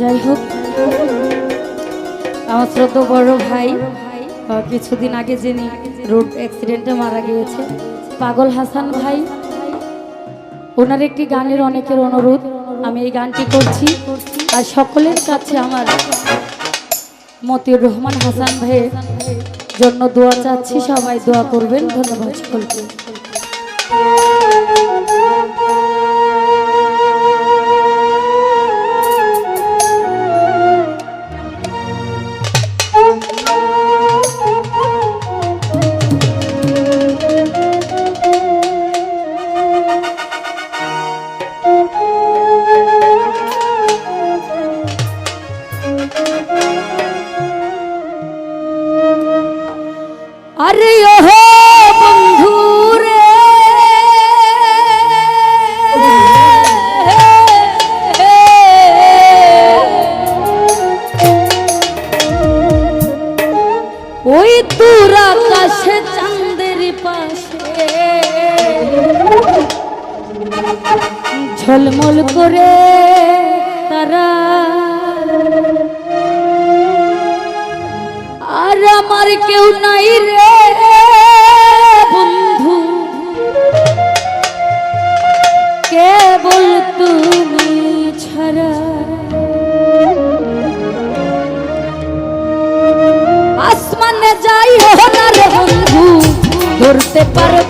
যাই হোক, আমার শ্রদ্ধ বড় ভাই কিছুদিন আগে যিনি রোড অ্যাক্সিডেন্টে মারা গিয়েছে, পাগল হাসান ভাই, ওনার একটি গানের অনেকের অনুরোধ, আমি এই গানটি করছি। আর সকলের কাছে আমার মতিউর রহমান হাসান ভাইয়ের জন্য দোয়া চাচ্ছি, সবাই দোয়া করবেন, ধন্যবাদ সকলকে। ওই দূর আকাশে চাঁদের পাশে ঝলমল করে তারা আর আমার কেউ নাই রে বন্ধু। কেবল তুমি ছাড়া। আসমানে যাই হো না রে বন্ধু, ধরতে পারব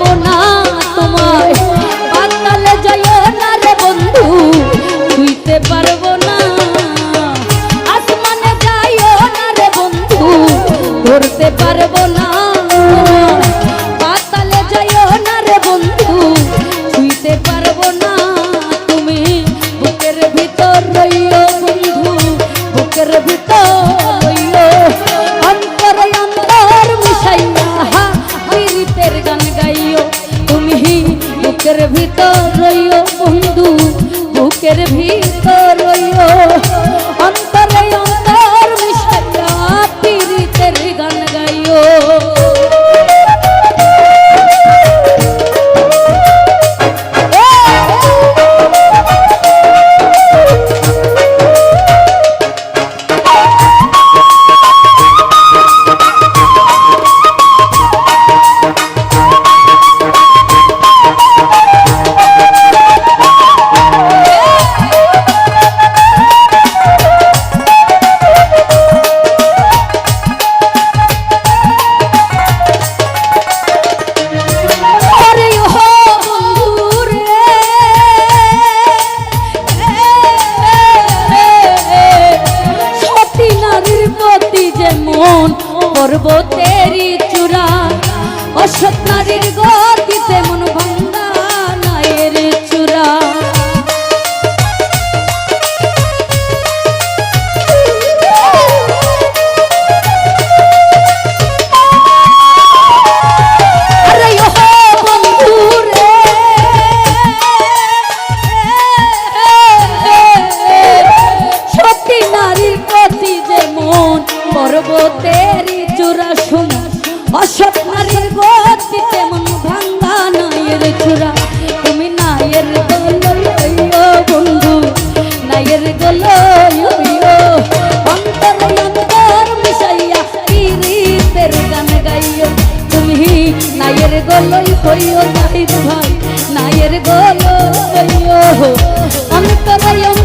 বুকের ভিতর পর্বতেরই চূড়া সমান অসৎ নারীর গতি তেমন ভাঙ্গা নায়ের চূড়া। তুমি নায়ের গলইও বন্ধু, নায়ের গলইও অন্তর অন্তর মিশাইয়া পীড়িতের গান গাইও। তুমি নায়ের গলই হইও নাহিদ ভাই, নায়ের গলইও অন্তর অন্তর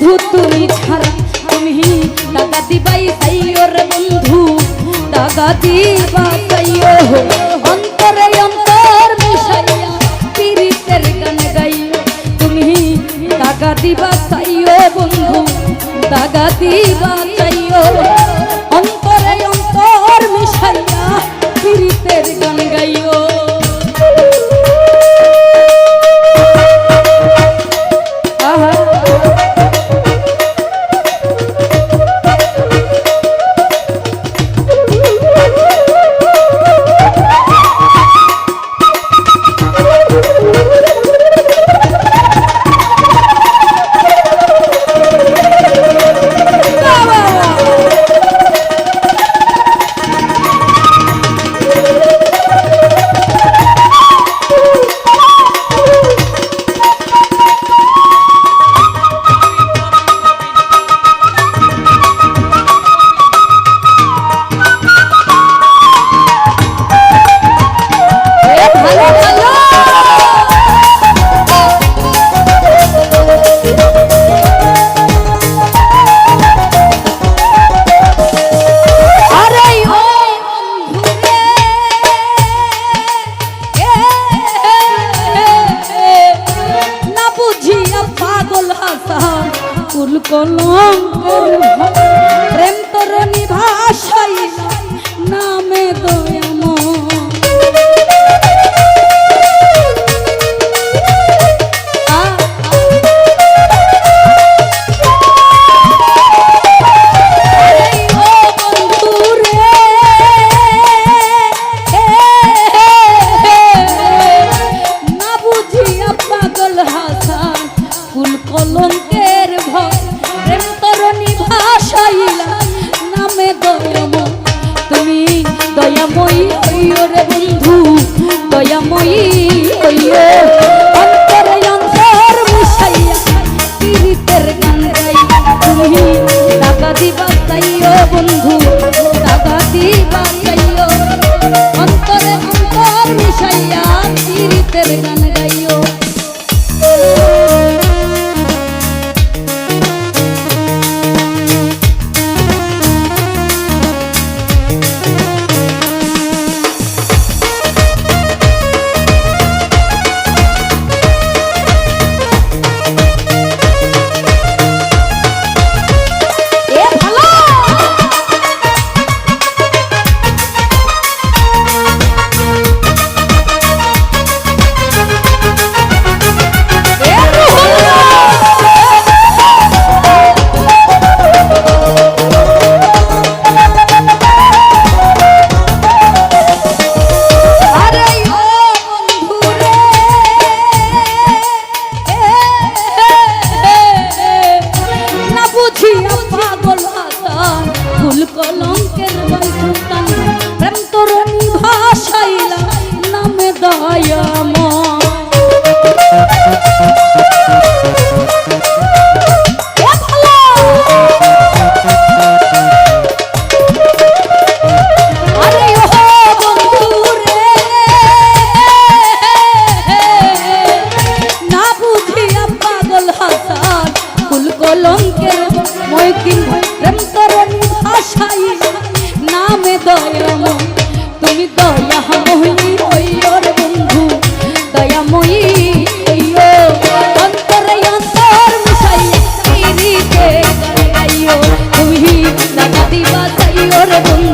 বন্ধু, তুমি ছাড়া তুমি দাদা দিবাই তাই ওর বন্ধু দাদা দিবা তাই অন্তরে অন্তর মিশাইয়া পীড়িতের গান তুমি দিবা বন্ধু দাগা দিবা তাই অন্তরের ভয় প্রেম তরণী ভাষাইলা নামে দয়াময়। তুমি দয়াময়ী হইও বন্ধু দয়াময়ী হইও। segundo